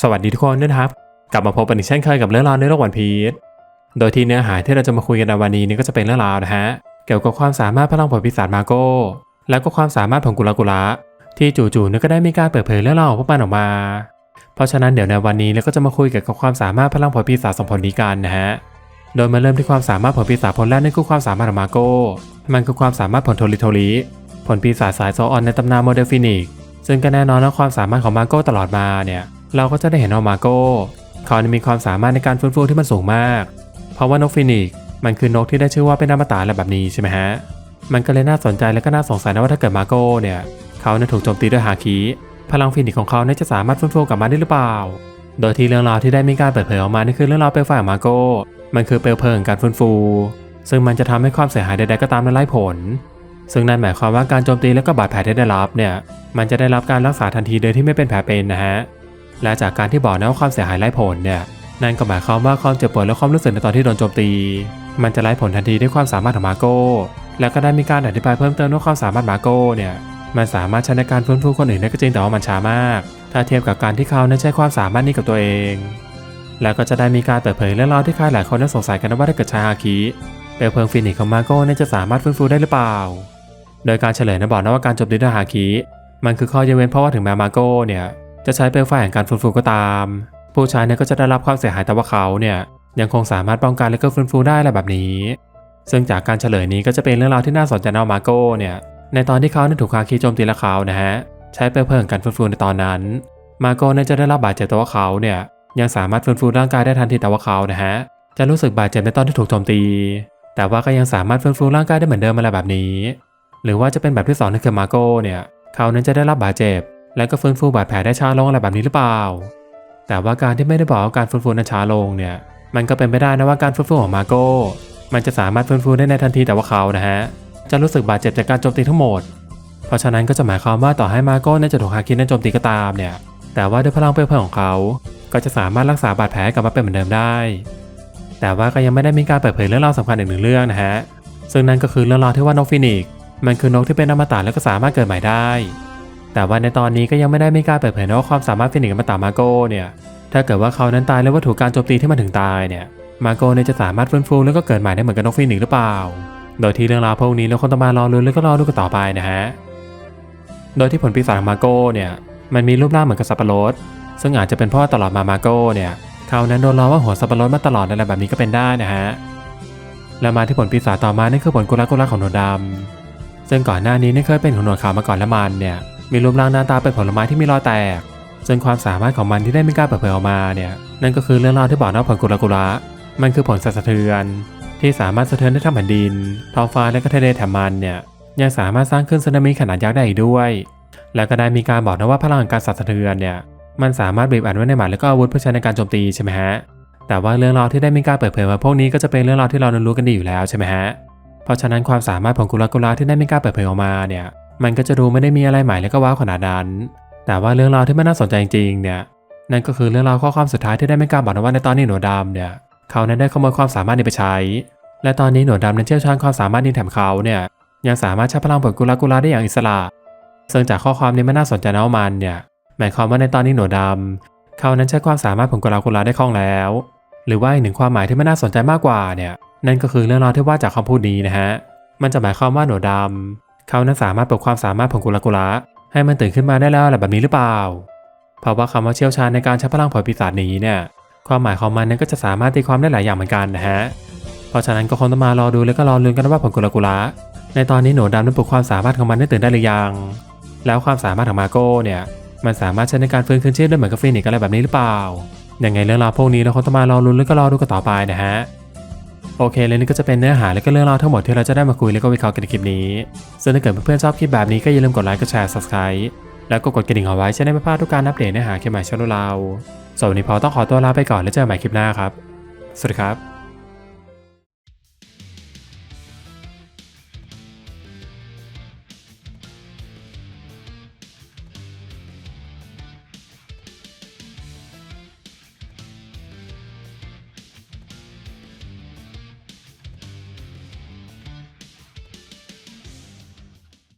สวัสดีทุกคนด้วยนะครับ กลับมาพบกันอีกเช่นเคยกับเรื่องราวในโลกวันพีชโดยที่เนื้อหาที่เราจะมาคุยกันในวันนี้นี่ก็จะเป็นเรื่องราวนะฮะเกี่ยวกับความสามารถพลังผลปีศาจมาโก้แล้วก็ความสามารถของกุลากุระที่จู่ๆเนี่ก็ได้มีการเปิดเผยเรื่องราวของพวกมันออกมา เพราะฉะนั้นเดี๋ยวในวันนี้เราก็จะมาคุยเกี่ยวกับความสามารถพลังผลปีศาจสองผลนี้กันนะฮะโดยมาเริ่มที่ความสามารถผลปีศาจผลแรกนั่นคือความสามารถของมาโก้มันคือความสามารถผลโทริโทริผลปีศาจสายโซออนในตำนานโมเดลฟินิกซ์ซึ่งก็แน่นอนว่าความสามารถของมาโก้ตลอดมาเนี่ย เราก็จะได้เห็นว่ามาโก้เขานี่มีความสามารถในการฟื้นฟูที่มันสูงมาก เพราะว่านกฟินิกมันคือนกที่ได้ชื่อว่าเป็นอมตะอะไรแบบนี้ใช่ไหมฮะ มันก็เลยน่าสนใจและก็น่าสงสัยนะว่าถ้าเกิดมาโก้เนี่ย เขาเนี่ยถูกโจมตีด้วยฮาคิพลังฟินิกของเขาเนี่ยจะสามารถฟื้นฟูกลับมาได้หรือเปล่า โดยที่เรื่องราวที่ได้มีการเปิดเผยออกมานี่คือเรื่องราวเปลวไฟของมาโก้ มันคือเปลวเพลิงการฟื้นฟู ซึ่งมันจะทำให้ความเสียหายใดๆก็ตามนั้นไร้ผล ซึ่งนั่นหมายความว่าการโจมตีและก็บาดแผลที่ได้รับเนี่ย มันจะได้รับการรักษาทันทีโดยที่ไม่เป็นแผลเป็นนะฮะ และจากการที่บอกนะว่าความเสียหายไร้ผลเนี่ยนั่นก็หมายความว่าความเจ็บปวดและความรู้สึกในตอนที่โดนโจมตี มันจะไร้ผลทันทีด้วยความสามารถของมาโก้ แล้วก็ได้มีการอธิบายเพิ่มเติมว่าความสามารถมาโก้เนี่ยมันสามารถใช้ในการฟื้นฟูคนอื่นได้ก็จริงแต่ว่ามันช้ามาก ถ้าเทียบกับการที่เขานั้นใช้ความสามารถนี้กับตัวเอง แล้วก็จะได้มีการเปิดเผยเรื่องราวที่ใครหลายคนนั้นสงสัยกันว่าถ้าเกิดชายฮาคิเปลวเพลิงฟินิกของมาโก้เนี่ยจะสามารถฟื้นฟูได้หรือเปล่า โดยการเฉลยนะบอกนะว่าการจมตีด้วยฮาคิมันคือข้อยกเว้นเพราะว่าถึงแม้มาโก้เนี่ย จะใช้เปลวไฟแห่งการฟื้นฟูก็ตาม ผู้ใช้เนี่ยก็จะได้รับความเสียหายแต่ว่าเขาเนี่ยยังคงสามารถป้องกันและก็ฟื้นฟูได้อะไรแบบนี้ ซึ่งจากการเฉลยนี้ก็จะเป็นเรื่องราวที่น่าสนใจนะว่ามาโก้เนี่ยในตอนที่เขาเนี่ยถูกฮาคิโจมตีและเขานะฮะใช้เปลวเพลิงการฟื้นฟูในตอนนั้น มาโก้เนี่ยจะได้รับบาดเจ็บแต่ว่าเขาเนี่ยยังสามารถฟื้นฟูร่างกายได้ทันทีแต่ว่าเขานะฮะจะรู้สึกบาดเจ็บในตอนที่ถูกโจมตี แต่ว่าก็ยังสามารถฟื้นฟูร่างกายได้เหมือนเดิมอะไรแบบนี้ หรือว่าจะเป็นแบบที่สองนั่นคือมาโก้เนี่ยเขานั้นจะได้รับบาดเจ็บ และก็ฟื้นฟูบาดแผลได้ช้าลงอะไรแบบนี้หรือเปล่า แต่ว่าการที่ไม่ได้บอกว่าการฟื้นฟูนั้นช้าลงเนี่ย มันก็เป็นไปได้นะว่าการฟื้นฟูของมาโก้ มันจะสามารถฟื้นฟูได้ในทันทีแต่ว่าเขานะฮะ จะรู้สึกบาดเจ็บจากการโจมตีทั้งหมด เพราะฉะนั้นก็จะหมายความว่าต่อให้มาโก้นั้นจะถูกฮาคินนั้นโจมตีก็ตามเนี่ย แต่ว่าด้วยพลังเปลวเพลิงของเขา ก็จะสามารถรักษาบาดแผลกลับมาเป็นเหมือนเดิมได้ แต่ว่าก็ยังไม่ได้มีการเปิดเผยเรื่องราวสำคัญอีกหนึ่งเรื่องนะฮะ ซึ่งนั่นก็คือเรื่องราวที่ว่านกฟินิก มันคือนกที่เป็นอมตะและก็สามารถเกิดใหม่ได้ แต่ว่าในตอนนี้ก็ยังไม่ได้มีการเปิดเผยนะว่าความสามารถฟินิกซ์อมตะมาโก้เนี่ย ถ้าเกิดว่าเขานั้นตายแล้วว่าถูกการโจมตีที่มันถึงตายเนี่ย มาโก้เนี่ยจะสามารถฟื้นฟูแล้วก็เกิดใหม่ได้เหมือนกับนกฟินิกซ์หรือเปล่า โดยที่เรื่องราวพวกนี้เราคงต้องมารอลุ้นแล้วก็รอดูกันต่อไปนะฮะ โดยที่ผลปีศาจของมาโก้เนี่ยมันมีรูปร่างเหมือนกับสับปะรด ซึ่งอาจจะเป็นเพราะว่าตลอดมามาโก้เนี่ยเขานั้นโดนล้อว่าหัวสับปะรดมาตลอดอะไรแบบนี้ก็เป็นได้นะฮะ แล้วมาที่ผลปีศาจต่อมานั่นคือผลกุลากุลาของหนวดดำซึ่งก่อนหน้านี้นี่เคยเป็นของหนวดขาวมาก่อนและมันเนี่ย มีรูปร่างหน้าตาเป็นผลไม้ที่มีรอยแตกซึ่งความสามารถของมันที่ได้มีการเปิดเผยออกมาเนี่ยนั่นก็คือเรื่องราวที่บอกว่าผลกุลากุระมันคือผลสะเทือน ที่สามารถสะเทือนได้ทั้งแผ่นดินท้องฟ้าและก็ทะเลแถมมันเนี่ยยังสามารถสร้างขึ้นสึนามิขนาดยักษ์ได้อีกด้วย แล้วก็ได้มีการบอกนะว่าพลังการสั่นสะเทือนเนี่ยมันสามารถบีบอัดไว้ในหมัดแล้วก็อาวุธเพื่อใช้ในการโจมตีใช่ไหมฮะแต่ว่าเรื่องราวที่ได้มีการเปิดเผยมาพวกนี้ก็จะเป็นเรื่องราวที่เรานรู้กันดีอยู่แล้วใช่ไหมฮะเพราะฉะนั้นความสามารถของกุลกุลาที่ได้มีการเปิดเผยออกมาเนี่ย มันก็จะดูไม่ได้มีอะไรใหม่และก็ว้าวขนาดนั้น แต่ว่าเรื่องราวที่มันน่าสนใจจริงๆเนี่ยนั่นก็คือเรื่องราวข้อความสุดท้ายที่ได้มีกาบอกนะว่าในตอนนี้หนวดดำเนี่ยเขานั้นได้ขโมยความสามารถนี้ไปใช้ และตอนนี้หนวดดำนั้นเชี่ยวชาญความสามารถนี้แถมเขาเนี่ยยังสามารถใช้พลังผลกุลากุลาได้อย่างอิสระ ซึ่งจากข้อความนี้ไมันน่าสนใจนะว่ามันเนี่ยหมายความว่าในตอนนี้หนวดดำเขานั้นใช้ความสามารถผลกุลากุลาได้คล่องแล้ว หรือว่าอีกหนึ่งความหมายที่ไม่น่าสนใจมากกว่าเนี่ยนั่นก็คือเรื่องราวที่ว่าจากคำพูดนี้นะฮะมันจะหมายความว่าหนวดดำ เขานั้นสามารถปลุกความสามารถของกุลากุระให้มันตื่นขึ้นมาได้แล้วอะไรแบบนี้หรือเปล่า เพราะว่าคำว่าเชี่ยวชาญในการใช้พลังผลปีศาจนี้เนี่ย ความหมายของมันนั้นก็จะสามารถตีความได้หลายอย่างเหมือนกันนะฮะ เพราะฉะนั้นก็คงต้องมารอดูแล้วก็รอลุ้นกันว่าผลกุลากุระในตอนนี้หนวดำนั้นปลุกความสามารถของมันได้ตื่นได้หรือยัง แล้วความสามารถของมาโก้เนี่ย มันสามารถใช้ในการฟื้นคืนชีพได้เหมือนกับฟินิกอะไรแบบนี้หรือเปล่า ยังไงเรื่องราวพวกนี้เราคงต้องมารอลุ้นแล้วก็รอดูกันต่อไปนะฮะ โอเคเลยนี่ก็จะเป็นเนื้อหาและก็เรื่องราวทั้งหมดที่เราจะได้มาคุยและก็วิเคราะห์กันในคลิปนี้ ซึ่งถ้าเกิดเพื่อนๆชอบคลิปแบบนี้ก็อย่าลืมกดไลค์ กดแชร์ subscribe แล้วก็กดกระดิ่งเอาไว้จะได้ไม่พลาดทุกการอัปเดตเนื้อหาคลิปใหม่ช่องเราส่วนวันนี้พอต้องขอตัวลาไปก่อนแล้วเจอกันใหม่คลิปหน้าครับ สวัสดีครับ